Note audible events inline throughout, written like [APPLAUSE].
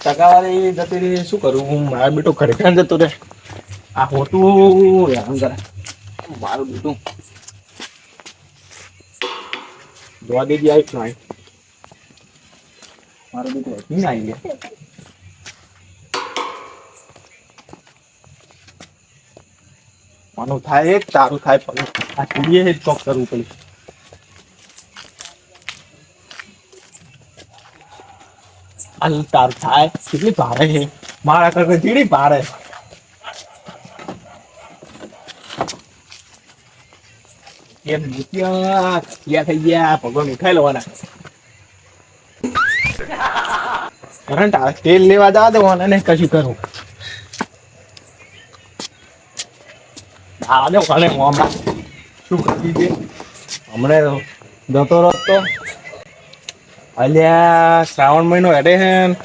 ટકાવાળી જતી રહી, શું કરું હું? મારા બેટો ક્યાં જતો રે આ હોતું હેરાન કરે મારું બેટું. જોવા દેજી આવી છું અહીં. મારું બેટું આવી ગયા. માનું થાય, તારું થાય, પણ આ ચીડીએ ચોક કરવું પડે તારું થાય. કેટલી ભારે છે. મારા કરતા ચીડી ભારે. એમ ક્યાં થઈ ગયા. ભગવાન ઉઠાઈ લેવાના. કરંટ આવે. તેલ લેવા જવા દો અને કશું કરું આ દો કાલે મોમાં શું કરી દે હમણાં જતો રસ્તો અલ્યા, શ્રાવણ મહિનો હેડે છે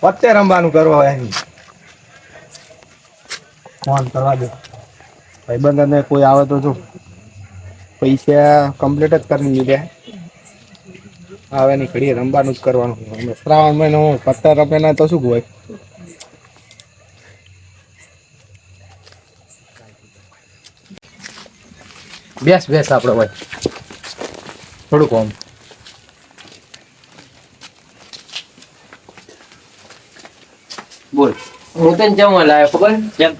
પત્તે રમવાનું કરો અહીં. ફોન કરવા દે. ભાઈબંધ અને કોઈ આવે તો જો. પૈસા કમ્પ્લીટ જ કરી લીધે. આવે નહીં, ઘડીએ રમવાનું જ કરવાનું. શ્રાવણ મહિનો પત્તા રમે ના તો શું હોય? બેસ બેસ આપણે ભાઈ. થોડુંક આમ. બોલ. હું તને જમ લાવ્યો ખબર? કેમ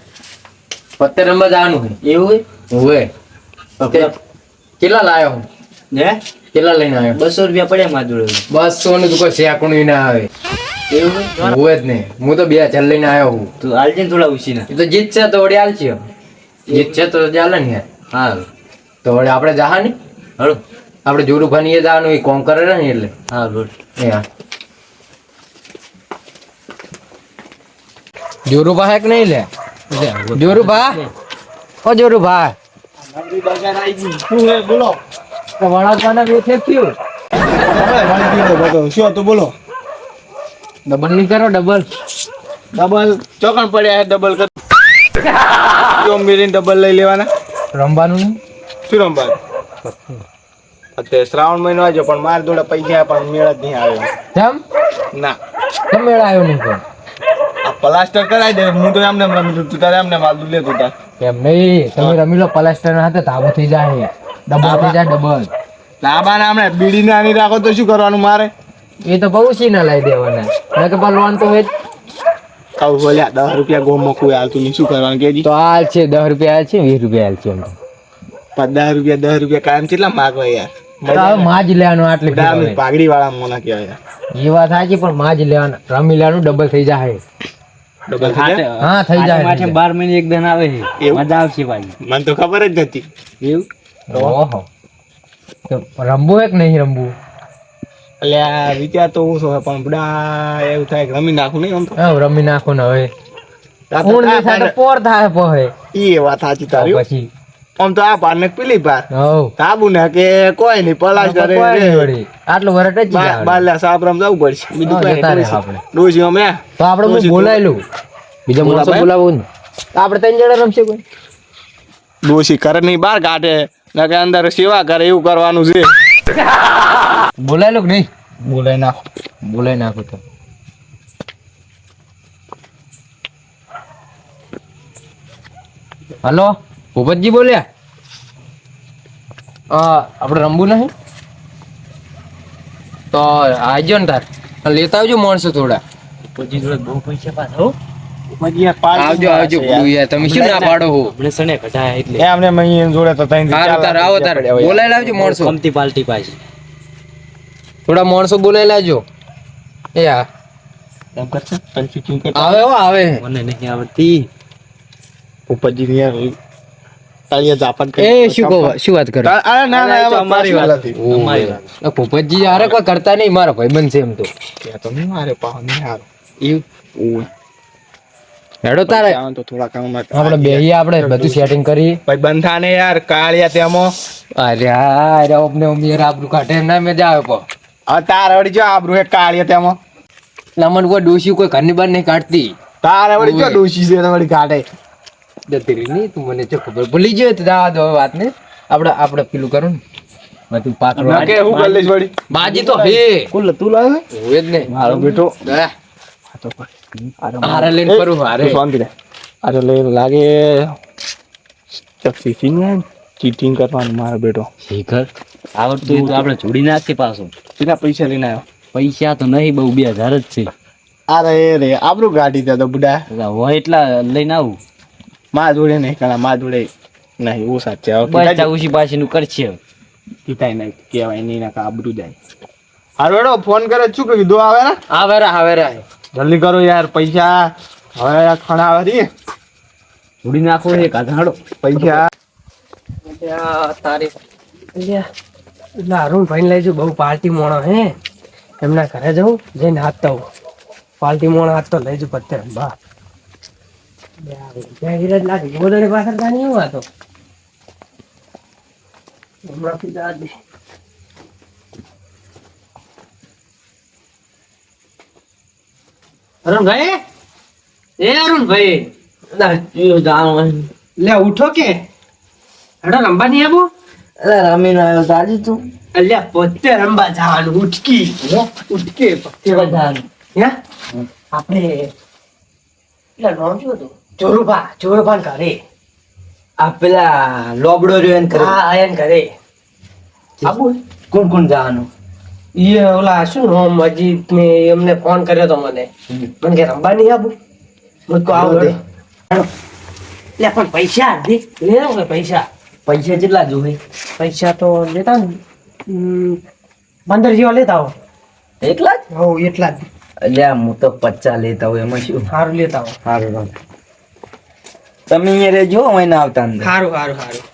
પત્તે રમવા જવાનું છે. એવું હોય? કેટલા લાવ્યો હું? હે? કેટલા લઈને આવ્યો? બસો રૂપિયા પડ્યા મારા જોડે. બસો ને તું કોઈ શેકણું ના આવે. એવું હોય? જ નહીં. હું તો બે હજાર લઈને આવ્યો હું. તું હાલજે ને થોડા ઉછીના એ તો જીતશે તો વળી હાલશે જીતશે તો ચાલે ને યાર. હા. તો વળી આપણે જહા ને હળો. આપણે જોરુભાઈ એ જવાનું એ કોમ કરે ને એટલે? હા બોલ. એ હા. જોરુભા હે કે નહીં લે. જોરુભા ઓ જોરુભા શું બોલો વડાપાના વેચે થયું શું હતું બોલો ડબલ નહીં કરો ડબલ. ડબલ. ચોકણ પડ્યા ડબલ કર. જો ડબલ લઈ લેવાના. રમવાનું નહીં? શું રમવાનું? અત્યારે શ્રાવણ મહિનો આવ્યો પણ મારા જોડે પૈસા પણ મેળ જ નહીં આવ્યો કેમ ના. કેમ મેળ આવ્યો નહીં આ પ્લાસ્ટર કરાવી દે. હું તો એમને એમ રમી તું તારે એમને માલ લેતું તાર એમ નહીં? તમે રમી લો પ્લાસ્ટર ના હાથે તાબો થઈ જાય. ડબલ થઈ જાય ડબલ. લાબાને હમણાં બીડીને આની રાખો તો શું કરવાનું મારે? એ તો બહુ સી ના લઈ દેવાના. નકર પર લોન તો હોય જ. બોલ્યા દસ રૂપિયા ગોમ કોઈ હાલતું નહીં. શું કરવાનું કેજી? તો હાલ છે દસ રૂપિયા હાલ છે વીસ રૂપિયા હાલ છે એમ. તો. દસ રૂપિયા દસ રૂપિયા કાયમ કેટલા માગવા યાર? તો માં જ લેવાનું આટલી પાઘડી વાળા મોના કહેવાય એ વાત સાચી પણ માં જ લેવાનું. રમી લેવાનું ડબલ થઈ જાય. ડબલ થઈ જાય? હા થઈ જાય માથે થઈ બાર મહિને એક દન આવે છે. મજા આવશે ભાઈ. મને તો ખબર જ નથી. એવું? ઓહો. તો રમવું હે કે નહીં રમવું? એટલે આ વિચાર તો ઓછો હોય પણ બડા એવું થાય કે રમી નાખું નહીં હા રમી નાખું ને હવે. ની પોર થાય પહે. ઈ વાત સાચી તારી પછી આમ તો આ પાર ને પેલી પાર. તાબુ ને કે કોઈ નહીં પલાશ કોઈ આટલું વરટ જ બાલ્યા સાપરામ જવું પડશે. બીજું કઈ આપણે. ડોસી અમે. તો આપણે બોલાયેલું? બીજા મોસો બોલાવું આપણે ત્રણ જણા રમશે કોઈ? ડોસી કરે નહીં બાર કાઢે. ને કે અંદર સેવા કરે એવું કરવાનું છે. બોલાયેલું કે નહીં? બોલાય નાખો. બોલાઈ નાખો તો. હલો? ભૂપતજી બોલ્યા? અ, આપણે રમવું નહીં? તો આવજો ને તાર. લેતા આવજો માણસો થોડા. પછી જોડે બહુ પૈસા પાછા હો. આવજો આવજો યાર. તમે શું ના પાડો હો? આપણે સણે કઢાય એટલે. એમને મહી જોડે તો ત્રણથી તાર આવો તાર. બોલાઈ લાવજો માણસો. કમતી પાલટી પાછી. થોડા માણસો બોલાઈ લાવજો. એ કરતા આવે હો આવે. મને નહીં આવડતી. ઉપરજી યાર તાળીયા જાપન એ શું કહો શું વાત કરો? અરે ના ના અમારી વાત હતી. અમારી વાત. પોપટજી હારે કોઈ કરતા નહીં મારા ભાઈબંધ છે એમ તો. કે તો નહીં મારે પાવ નહીં હારો. ઈ હેડો તારે. તો થોડા કામમાં આપણે બેહી આપણે બધું સેટિંગ કરી ભાઈ બંધાને યાર કાળિયા તેમાં અરે અરે ઓપને ઉમિયર આબરૂ કાઢે ના મજા આવે પો આ તાર વળી જો આબરૂ હે કાળિયા તેમાં લમણ કોઈ દોશી કોઈ ઘરની બહાર નહીં કાઢતી. તાર વળી જો. ડોશી છે તો વળી કાઢે. જતી રહી નહીં તું મને જો ખબર ભૂલી ગયો તો દાવા દો હવે વાત ને આપણે આપણે પેલું કરું ને. બધું પાકડું ના કે હું કરી લઈશ વળી. બાજી તો હે. કુલ તું લાવે હોય જ ને મારો બેટો હારે લઈને ફરું હારે. તું શાંતિ રહે અરે લે લાગે. ને ચીટિંગ કરવાનું મારો બેટો શેખર? આવડતું તો આપણે જોડી નાખીએ પાછું. કેટલા પૈસા લઈને આવ્યો. પૈસા તો નહીં બહુ બે હજાર જ છે. અરે રે આપણું ગાડી ત્યાં તો બુડા. હોય એટલા લઈને આવું. માં જોડે નહીં કણા માં જોડે નહીં એવું સાચે હવે પાછી નું ઉછી કરશે. કીધાય નહીં કહેવાય નહીં ના આબરું જાય. હારું ફોન કરે શું કીધું આવે ને? આવે રા આવે રા જલ્દી કરો યાર પૈસા. હવે ખણા આવે છે. ઉડી નાખો એ કાઢાડો પૈસા. તારી એટલે અરુણભાઈ લઈ જઉં બહુ પાર્ટી મોણો હે. એમના ઘરે જવું જઈને હાથ તો પાર્ટી મોણો હાથ તો લઈ જવું પત્તે બા. ઉઠો કે હેડો રંબા નહીં આવો રમીને આવ્યો તાજી તું અલ્યા પોતે રંબા જવાનું ઉઠકી ઉઠકે પત્તે બધાનું હે આપણે એટલે નામ શું હતું જોરુભાન ઘરે આ પેલા લોબડો રહ્યો એને કરે હા આયન ઘરે. આબુ. કોણ કોણ જવાનું? એ ઓલા શું નામ અજીત ને એમને ફોન કર્યો તો મને. મને કે રંબા નહીં આબુ? મેં કહું આવો દે. લે પણ પૈસા દે. લે પૈસા. પૈસા કેટલા જોવે પૈસા તો લેતા ને. પંદર જેવા લેતા હો. એટલા જ? હો એટલા જ. અલ્યા હું તો પચાસ લેતા હોય એમાં શું? સારું લેતા હો. સારું તમે અહીંયા રહેજો હું એને આવતા અંદર. સારું સારું સારું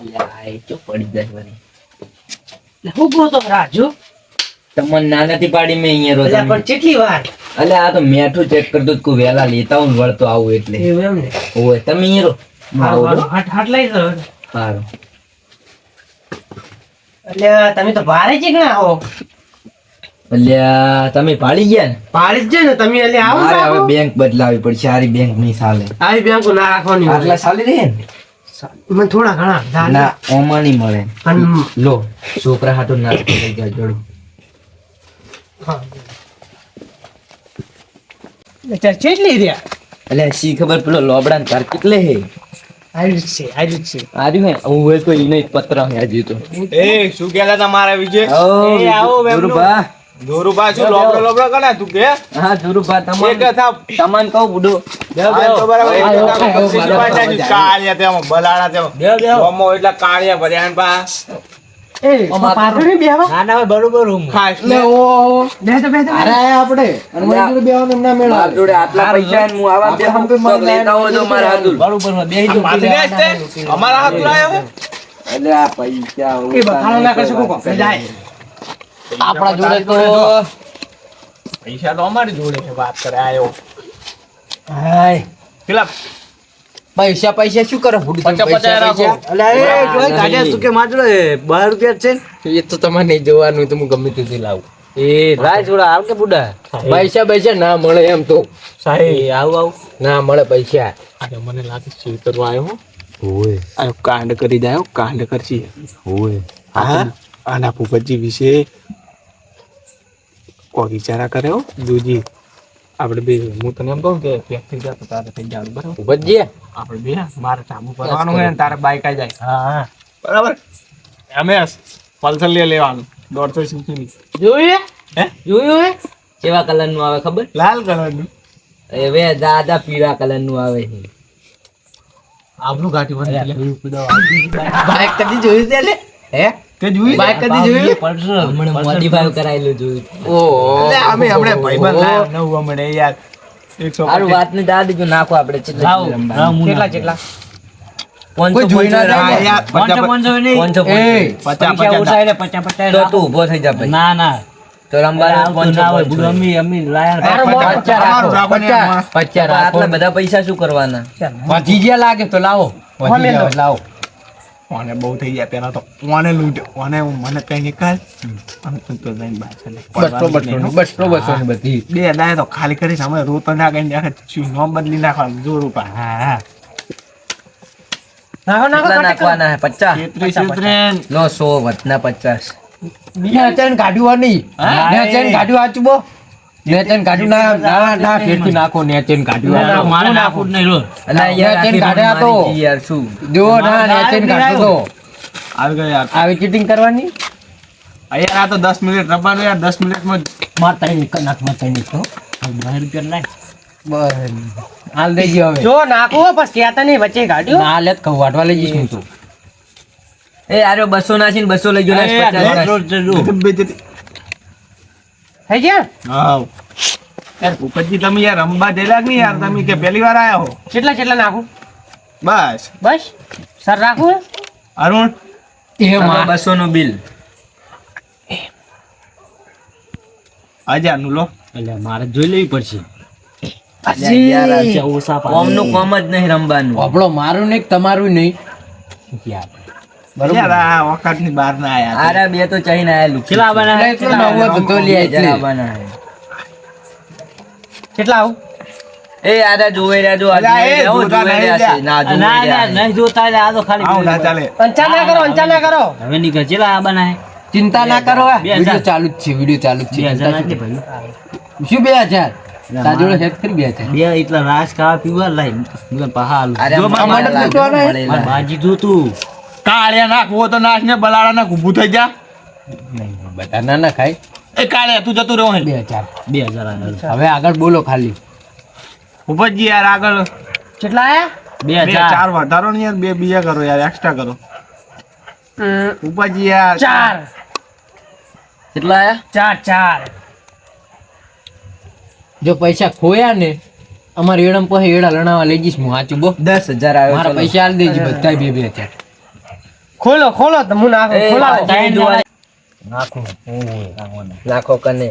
અલ્યા આ ચો પડી જાય વળી. એટલે હું કહું તો રાજુ? તમને નાનાથી પાડી મેં અહીંયા રહો પણ કેટલી વાર? અલ્યા આ તો મેઠું ચેક કરતો કોઈ વહેલા લેતા હું વળતો આવું એટલે. એવું એમ ને? ઓય તમે અહીંયા હું હારું, આવું હારું. હાટ હાટ લઈ જાઓ. છું. સારું એટલે તમે તો ભારે ચીકણા હો. અલ્યા તમે પાડી ગયા ને? ભારે જ ને તમે એટલે આવો મારે હવે બેંક બદલાવી પડશે સારી બેંક નહીં ચાલે. આવી બેંક ના રાખવાની આટલા ચાલી રહે ને? મને થોડા ઘણા ના ઓમાં નહીં મળે. લો છોકરા હાટો ના લઈ ગયા જોડું હા. એટલે કેટલી રહ્યા? એટલે શી ખબર પેલો લોબડા ને તાર કેટલે હે? આર્યું હે? હું તો પત્ર હે તો. એ શું તમારા વિશે એ આવો. ધુરુભા. શું લોબડો લોબડો તું કે? હા ધુરુભા. કહું બુડો. કાળિયા તેમાં, બલાડા તેમાં. ગોમો એટલા કાળિયા ભર્યા પા. એ? ખાસ અરે જોડે બેહવાનું એમના મેળ માર જોડે આટલા પૈસા ને હું આવા બે હમ હમ લેતા હોય તો મારા હાથું. માથે બેસ તે. અમારા હાથ લાયો એટલે આ પૈસા એ બખાડો ના કરશો કોકો. જાય. આપણા જોડે તો પૈસા તો અમારી જોડે છે વાત કરે આયો. હાય. કેટલા પૈસા પૈસા શું કરે? ફૂડી પચાસ પચાસ રાખો. એ તો તમારે નહીં જોવાનું તો હું ગમે તેથી લાવું. એ રાય જોડા આવ કે બુડા? પૈસા પૈસા ના મળે એમ તો. સાહેબ. આવું આવું. ના મળે પૈસા. અરે મને લાગે છે કરવા આવ્યો. હોય આયો કાંડ કરી દાયો કાંડ કરશી હોય હા આના ભૂપતજી વિશે કોઈ વિચારા કરે હો જોજી આપણે બે હું તને એમ કહું કે ફેક્ટરી જા તો તારે થઈ જાય બરાબર? ઉપજે આપણે બે મારે ચાબુ કરવાનું હોય ને તારે બાઈક આવી જાય. બરાબર? અમે પલ્સર લઈ લેવાનું દોઢસો સીસી જોયું હે? જોયું હે કેવા કલરનું આવે ખબર? લાલ કલરનું. હવે દાદા પીળા કલરનું આવે છે. આપણું ગાંઠી બની બાઈક કદી જોયું છે લે. હે? તે જોઈ બાઈક કદી જોયું? હમણાં મોડિફાઈ કરાયેલું જોયું ઓહો એટલે અમે હમણે ભાઈબંધ લાયા નવું હમણે યાર એકસો સારું વાત ને દાદી જો નાખો આપણે કેટલા કેટલા કેટલા કોઈ જોઈ ના હા, યાર, પચાસ- પાંચસો એ, પચાસ. પચાસ તો તું ઊભો થઈ જા ભાઈ. ના ના. તો રમવાનું પાંચસો પાંચસો. અમી અમી લાયા તારો મોં પચાસ- પચાસ રાખો. તમારું રાખો. ને પચાસ. એમાં. પચાસ રાખો. આટલા બધા પૈસા શું કરવાના? લાગે તો લાવો. લાવો. ઓને બહુ થઈ ગયા પેલા તો ઓને લૂંટ્યો ઓને હું મને કઈ નીકળ અને તો જઈને બસો બસો બસો ની બધી. બે દાય તો ખાલી કરી અમે રોતો ના કઈ નાખે ચૂનો બદલી નાખવાનું જોર ઉપર હા હા. નાખો નાખો નાખવાના હે? પચાસ. લો સો વધના પચાસ. ચેન કાઢ્યું નહીં. હા? નેચન કાઢ્યું આચું બો નેચન કાઢ્યું ના નાખો નેચન કાઢ્યું. મારે કરવાની? યાર મિનિટ રબાનો યાર 10 મિનિટમાં માર તઈ નીકળ નાખ હાલ દે ગયો હવે. જો નાખો પણ કેતા નહીં વચ્ચે કાઢ્યો. ના લેત કહું લઈ જાય હું એ યાર 200 નાખીને 200 લઈ ગયો લાય થઈ ગયા? હાવ. યાર ભૂપતજી તમે યાર રમવા ગયેલા નહીં યાર તમે કે પહેલી વાર આયા હો? કેટલા કેટલા નાખું? બસ. બસ? સર રાખું અરુણ? એ માં બસો નું બિલ. હજારનું લો. એટલે મારે જોઈ લેવી પડશે. યાર, કોમનું કોમ જ નહીં રમવાનું આપણો મારું નહીં તમારું નહીં યાર. યારની બહાર ના આયા આરે બે તો ચાઈને આયા લુખી. કેટલા આવવાના હે? એટલે એટલો નવો હતો લે બે એટલે જણા આવવાના હે. કેટલા આવું? એ આરે જોવે રહ્યા જો આજે એ રહ્યા હો, જોતા જોવે રહ્યા છે. ના જોવે ના ના નહીં જોતા આ તો ખાલી આવું ના ચાલે. અંચા ના કરો અંચા ના કરો. હવે નીકળ કેટલા આવવાના હે? ચિંતા ના કરો વિડિયો ચાલુ જ છે વિડિયો ચાલુ જ છે શું બે હજાર? છે બે હજાર. બે એટલા રાસ ખાવા પીવા લાઈ પાહા આલુ જો મને બાજી જોતું કાળિયા નાખવો તો નાખ ને બલાડા ના ઘૂભું થઈ જા. બધા ના ના ખાય એ કાળિયા તું જતું રહ્યો બે હજાર. બે હજાર હવે આગળ બોલો ખાલી. ભૂપતજી યાર આગળ. કેટલા આયા? બે હજાર. ચાર વધારો ને યાર બે બીજા કરો યાર એક્સ્ટ્રા કરો. હમ, ભૂપતજી યાર. ચાર. કેટલા આયા? ચાર ચાર. જો પૈસા ખોયા ને અમારે એડમ પાસે એડા લણાવા લઈ જઈશ હું આચું બો. દસ હજાર આવ્યો મારા પૈસા આલ દેજે બધા બે બે હજાર. ખોલો ખોલો તો હું નાખો ખોલાવો. નાખું ઓય, નાખો કને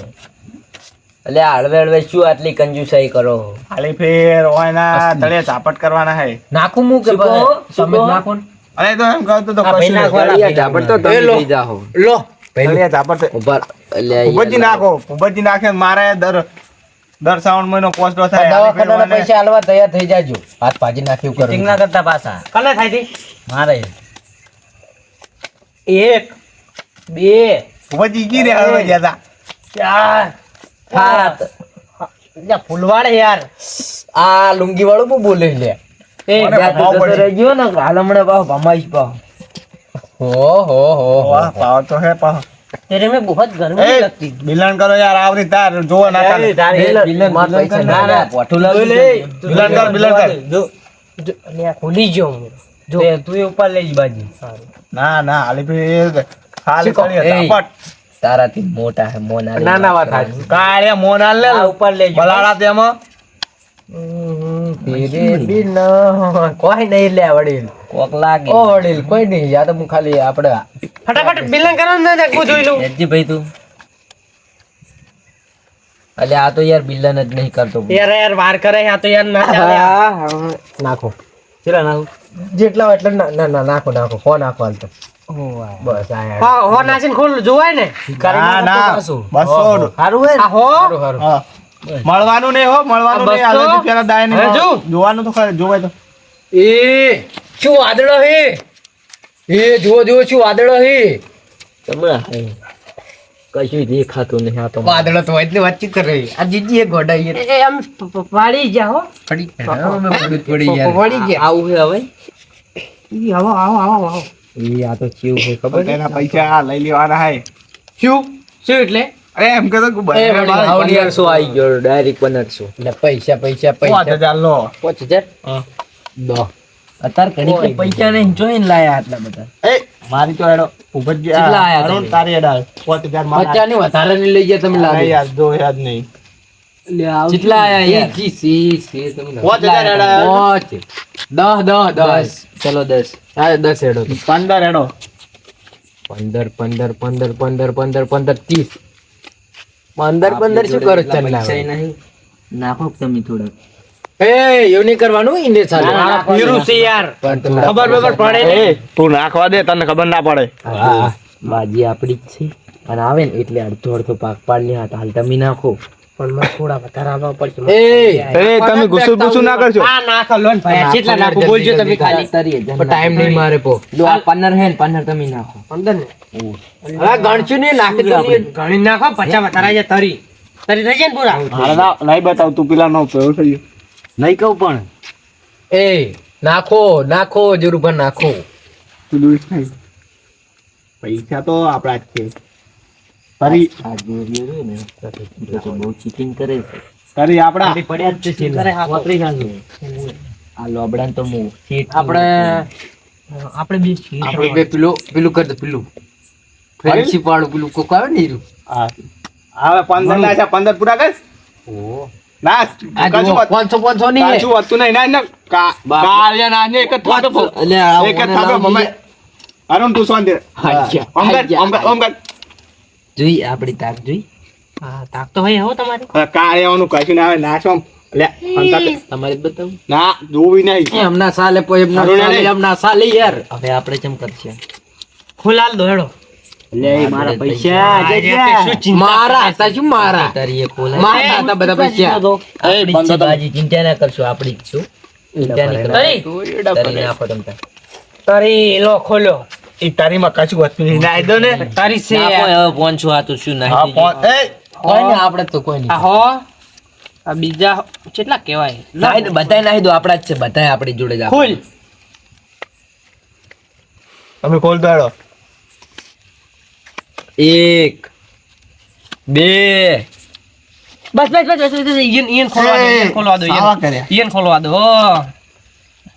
એટલે હળવે હળવે શું આટલી કંજુસાઈ કરો? ખાલી ફેર હોય ના તળે ચાપટ કરવાના હે. નાખું હું કે તમે? નાખો અરે તો એમ કહું તો તો કશું નાખો, નહીં. અલિયા તો તમે લઈ જાઓ. લો. તળિયા ચાપટ ઊભા એટલે ભૂપતજી નાખો ભૂપતજી નાખે મારે દર દર શ્રાવણ મહિનો કોસ્ટો થાય હાલી ફેર દવાખાનાના હોય ને. પૈસા હાલવા તૈયાર થઈ જાજો. હાથ ભાજી નાખ્યું Fitting કરું. ના કરતા પાછા? કલે થાયથી મારે. એક બે સમજી ગઈ રે હવે જતા ચાર સાત. ફૂલવાડ યાર. આ લુંગી વાળું બહુ બોલે લે. એ રહી ગયો ને હાલમણે બા ભમાઈશ બા હો હો હો વાહ પાવ તો હે પાવ તેરે મે બહુત ગરમી લગતી. બિલાન કરો યાર આવરી તાર જોવો ના તાર બિલાન માર પૈસા ના ના પોઠું લાવી બિલાન કર બિલાન કર. જો લે ખોલી જો જો તું એ ઉપર લઈ બાજી. સારું. ના ના હાલી ખાલી કરી. ચાપટ તારાથી મોટા હે મોનાલ ના ના વાત સાચી. કાળે મોનાલ લે ઉપર લઈ બલાડા તેમાં કોઈ નહીં લે વડીલ. કોક લાગે. ઓ વડીલ કોઈ નહીં. યા તો હું ખાલી આપણે ફટાફટ બિલન કરો ને જોઈ લઉં. ભાઈ તું. અલે આ તો યાર બિલન જ નહીં કરતો. યાર યાર વાર કરે આ તો યાર ના ચાલે. નાખો. કેટલા નાખું. જેટલા હોય એટલા ના- ના નાખો નાખો ફોન નાખો હાલ તો બસ આ હો હો નાસીને ખોલ જોવાય ને? ના ના બસો સારું હે હો. સારું સારું હા. મળવાનું નહીં હો મળવાનું નહીં? પેલા દાય જો. જોવાનું તો ખરું જોવાય તો. એ શું વાદળો હે? એ જુઓ જુઓ શું વાદળો હે? કશું દેખાતું નહીં આ તો વાદળો તો એટલે વાતચીત કરે આ જીજી એ ગોડાઈ એ એ આમ પાડી જા હો. પડી ગયા. અમે પડું ગયા. પડી ગયા. આવું હે હવે? ઈ આવો આવો આવો આવો. ઈ આ તો ચીવ છે ખબર એના પૈસા લઈ લેવાના હે. શું? શું એટલે? અરે એમ કે તો બંને વળી, મારે આવડી આવી ગયો ડાયરેક્ટ પંદરસો એટલે પૈસા પૈસા પૈસા. 5000 લો. પાંચ હજાર? હા. દો. અત્યારે ઘણી પૈસા નહીં જોઈને લાયા આટલા બધા. એ મારી તો એડો કેટલા આયા અરુણ તારી એડા પાંચ હજાર મારા. ની વધારે ની લઈ ગયા તમે લાગે. યાર જો યાદ નહીં. કેટલા આયા યાર? જી, સી, સી, તમે હજાર એડા. પાંચ. દસ દસ દસ. ચલો દસ. હા દસ હેડો. તો. પંદર એડો પંદર પંદર પંદર પંદર પંદર પંદર ત્રીસ. પંદર પંદર શું કરો ચાલ તમે નહીં. નાખો તમે થોડાક. એ એવું નહીં કરવાનું ઇને ચાલે. પીરું છે યાર. પણ ખબર પડે ને? તું નાખવા દે તને ખબર ના પડે. હા, હા. બાજી આપડી જ છે. અને આવે ને એટલે અડધો અડધો પાક પાડ હાથ. હાલ તમે નાખો. પણ મને થોડા વધારે આવવા પડશે. એ. એ તમે ગુસ્સો ગુસ્સો ના કરજો આ નાખો લોન ભાઈ. કેટલા નાખો બોલજો તમે ખાલી. ટાઈમ નહીં મારે પો. જો આ પન્નર હે ને પન્નર તમે નાખો. પંદર ને હવે ગણશું નહીં નાખી દો ઘણી નાખો પચાસ વધારે છે તરી. તરી થઈ જાય ને પૂરા. હાલ નહીં બતાવ તું પેલા નો પેલો થઈ ગયો. નહીં કહું પણ. એ નાખો નાખો જરૂર નાખો. પૈસા તો આપણા જ છે. આ જોરિયો ને બહુ ચીટિંગ કરે છે. તારી આપણા પડ્યા જ છે કરે હા તો. આ લોબડાને તો હું આપણે આપણે બી આપણે બે પેલું પેલું કરી દો પેલું. ફ્રેન્ડશિપ વાળું પેલું કોક આવે ને હા. હવે પંદર ના છે પંદર પૂરા કર ના પાંચસો પાંચસો નહીં હે. કશું વધતું નહીં ના કાળિયા એક થાપે એક થાપે. અરુણ તું શાંતિ રહે. હાચ્યા, ઓમ કર, હાચ્યા, ઓમ કર, ઓમ કર. જોઈ આપણી તાક જોઈ. હા તાક તો હોય હો તમારી. હવે કાળિયાઓનું કશું ના આવે લે તમારે બતાવું. ના જોવી નહીં. હમણાં સાલે પોઈ હમણાં સાલે યાર. હવે આપણે ચમ કરશે. ખુલાલ દોડો હેડો. લે મારા પૈસા આ રીતે શું ચિંતા મારા હતા શું મારા? તારી એ ખોલાય મારા હતા બધા પૈસા. આપણી બાજી ચિંતા ના કરશો આપણી જ છું. ચિંતા નહીં તરી તરી નાખો તમ તરી. લો ખોલો એ તારીમાં કશું વધતું નહીં નાઈ દો ને તારી છે. નાખો હવે પોંચું આ તો શું હા ફોન એ કોઈ આપણે તો કોઈ નહીં. હો આ બીજા કેટલા કહેવાય? નાખી દો બધાય નાખી દો આપડા જ છે બધાય આપણી જોડે જ ખુલ. તમે ખોલ દો હેડો. એક બે. બસ બસ બસ બસ બસ ઈયન ઈયન ખોલવા દો ઈયન ખોલવા દો ઈયન. કર્યા. ઈયન ખોલવા દો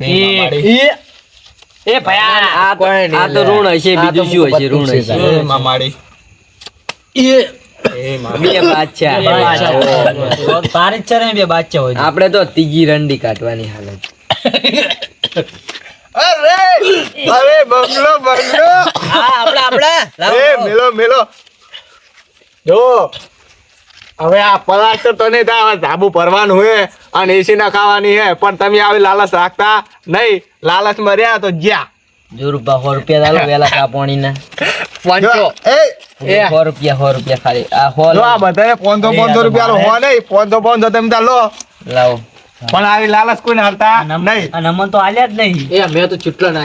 એ એ ભયા આ પણ આ તો ઋણ હશે બીજું શું હશે ઋણ છે હશે? એ મામાડી. એ આપણે તો ત્રીજી રંડી કાઢવાની હાલત. [LAUGHS] અરે! અરે બંગલો બંગલો! આપણે આપણે. એ મેલો મેલો. જો હવે આ પલાસ્ટર તો તને ધાબુ ભરવાનું હે અને એસી ના ખાવાની હે પણ તમે આવી લાલચ રાખતા નહીં. લાલચમાં રહ્યા તો જ્યાં. જો રૂપિયા સો રૂપિયા ચાલો વેલા કાપવાની ના પાંચસો. એ સો રૂપિયા સો રૂપિયા ખાલી. આ સો આ બધા પોનસો પાંચસો રૂપિયા હો નહીં. પાંચસો પાંચસો તમે તા લો. લાવો. પણ આવી લાલચ કોઈને હાલતા નહીં. અને નમન તો આલ્યા જ નહીં. એ મેં તો ચૂંટલો ના